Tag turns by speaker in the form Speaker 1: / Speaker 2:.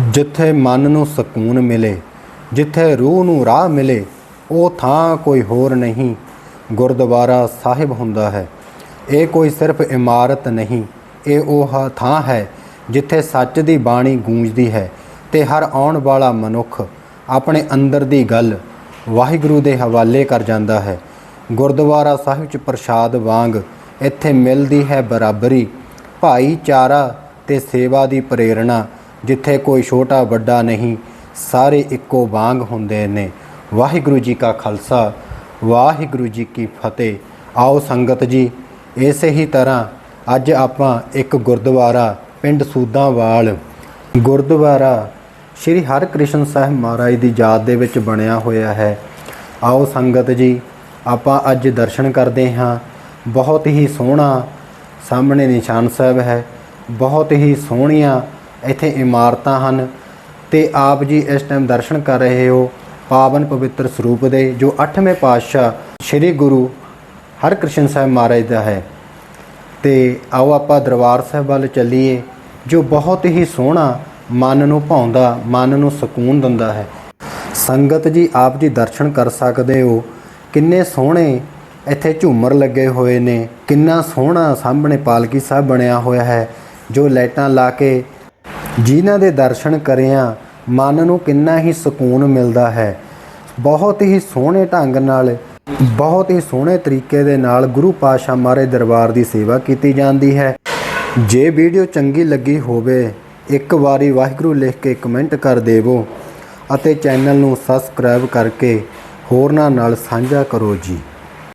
Speaker 1: ਜਿੱਥੇ ਮਨ ਨੂੰ ਸਕੂਨ ਮਿਲੇ, ਜਿੱਥੇ ਰੂਹ ਨੂੰ ਰਾਹ ਮਿਲੇ, ਉਹ ਥਾਂ ਕੋਈ ਹੋਰ ਨਹੀਂ। ਗੁਰਦੁਆਰਾ ਸਾਹਿਬ ਹੁੰਦਾ ਹੈ। ਇਹ ਕੋਈ ਸਿਰਫ ਇਮਾਰਤ ਨਹੀਂ, ਇਹ ਉਹ ਥਾਂ ਹੈ ਜਿੱਥੇ ਸੱਚ ਦੀ ਬਾਣੀ ਗੂੰਜਦੀ ਹੈ ਤੇ ਹਰ ਆਉਣ ਵਾਲਾ ਮਨੁੱਖ ਆਪਣੇ ਅੰਦਰ ਦੀ ਗੱਲ ਵਾਹਿਗੁਰੂ ਦੇ ਹਵਾਲੇ ਕਰ ਜਾਂਦਾ ਹੈ। ਗੁਰਦੁਆਰਾ ਸਾਹਿਬ 'ਚ ਪ੍ਰਸ਼ਾਦ ਵਾਂਗ ਇੱਥੇ ਮਿਲਦੀ ਹੈ ਬਰਾਬਰੀ, ਭਾਈਚਾਰਾ ਤੇ ਸੇਵਾ ਦੀ ਪ੍ਰੇਰਣਾ ਜਿੱਥੇ ਕੋਈ ਛੋਟਾ ਵੱਡਾ ਨਹੀਂ, ਸਾਰੇ ਇੱਕੋ ਵਾਂਗ ਹੁੰਦੇ ਨੇ। ਵਾਹਿਗੁਰੂ ਜੀ ਕਾ ਖਾਲਸਾ, ਵਾਹਿਗੁਰੂ ਜੀ ਕੀ ਫਤਿਹ। ਆਓ ਸੰਗਤ ਜੀ, ਇਸੇ ਹੀ ਤਰ੍ਹਾਂ ਅੱਜ ਆਪਾਂ ਇੱਕ ਗੁਰਦੁਆਰਾ ਪਿੰਡ ਸੂਦਾਂਵਾਲ, ਗੁਰਦੁਆਰਾ ਸ਼੍ਰੀ ਹਰਿਕ੍ਰਿਸ਼ਨ ਸਾਹਿਬ ਮਹਾਰਾਜ ਦੀ ਯਾਦ ਦੇ ਵਿੱਚ ਬਣਿਆ ਹੋਇਆ ਹੈ। ਆਓ ਸੰਗਤ ਜੀ, ਆਪਾਂ ਅੱਜ ਦਰਸ਼ਨ ਕਰਦੇ ਹਾਂ। ਬਹੁਤ ਹੀ ਸੋਹਣਾ ਸਾਹਮਣੇ ਨਿਸ਼ਾਨ ਸਾਹਿਬ ਹੈ, ਬਹੁਤ ਹੀ ਸੋਹਣੀਆਂ ਇੱਥੇ ਇਮਾਰਤਾਂ ਹਨ ਤੇ ਆਪ ਜੀ ਇਸ ਟਾਈਮ ਦਰਸ਼ਨ ਕਰ ਰਹੇ ਹੋ ਪਾਵਨ ਪਵਿੱਤਰ ਸਰੂਪ ਦੇ, ਜੋ 8ਵੇਂ ਪਾਤਸ਼ਾਹ ਸ੍ਰੀ ਗੁਰੂ ਹਰਕ੍ਰਿਸ਼ਨ ਸਾਹਿਬ ਮਹਾਰਾਜ ਦਾ ਹੈ। ਤੇ ਆਓ ਆਪਾਂ ਦਰਬਾਰ ਸਾਹਿਬ ਵੱਲ ਚੱਲੀਏ, ਜੋ ਬਹੁਤ ਹੀ ਸੋਹਣਾ ਮਨ ਨੂੰ ਭਾਉਂਦਾ, ਮਨ ਨੂੰ ਸਕੂਨ ਦਿੰਦਾ ਹੈ। ਸੰਗਤ ਜੀ, ਆਪ ਜੀ ਦਰਸ਼ਨ ਕਰ ਸਕਦੇ ਹੋ। ਕਿੰਨੇ ਸੋਹਣੇ ਇੱਥੇ ਝੂਮਰ ਲੱਗੇ ਹੋਏ ਨੇ, ਕਿੰਨਾ ਸੋਹਣਾ ਸਾਹਮਣੇ ਪਾਲਕੀ ਸਾਹਿਬ ਬਣਿਆ ਹੋਇਆ ਹੈ, ਜੋ ਲਾਈਟਾਂ ਲਾ ਕੇ ਜਿਨ੍ਹਾਂ ਦੇ ਦਰਸ਼ਨ ਕਰਿਆਂ ਮਨ ਨੂੰ ਕਿੰਨਾ ਹੀ ਸਕੂਨ ਮਿਲਦਾ ਹੈ। ਬਹੁਤ ਹੀ ਸੋਹਣੇ ਢੰਗ ਨਾਲ, ਬਹੁਤ ਹੀ ਸੋਹਣੇ ਤਰੀਕੇ ਦੇ ਨਾਲ ਗੁਰੂ ਪਾਤਸ਼ਾਹ ਮਹਾਰਾਜ ਦਰਬਾਰ ਦੀ ਸੇਵਾ ਕੀਤੀ ਜਾਂਦੀ ਹੈ। ਜੇ ਵੀਡੀਓ ਚੰਗੀ ਲੱਗੀ ਹੋਵੇ, ਇੱਕ ਵਾਰੀ ਵਾਹਿਗੁਰੂ ਲਿਖ ਕੇ ਕਮੈਂਟ ਕਰ ਦੇਵੋ ਅਤੇ ਚੈਨਲ ਨੂੰ ਸਬਸਕ੍ਰਾਈਬ ਕਰਕੇ ਹੋਰਨਾਂ ਨਾਲ ਸਾਂਝਾ ਕਰੋ ਜੀ।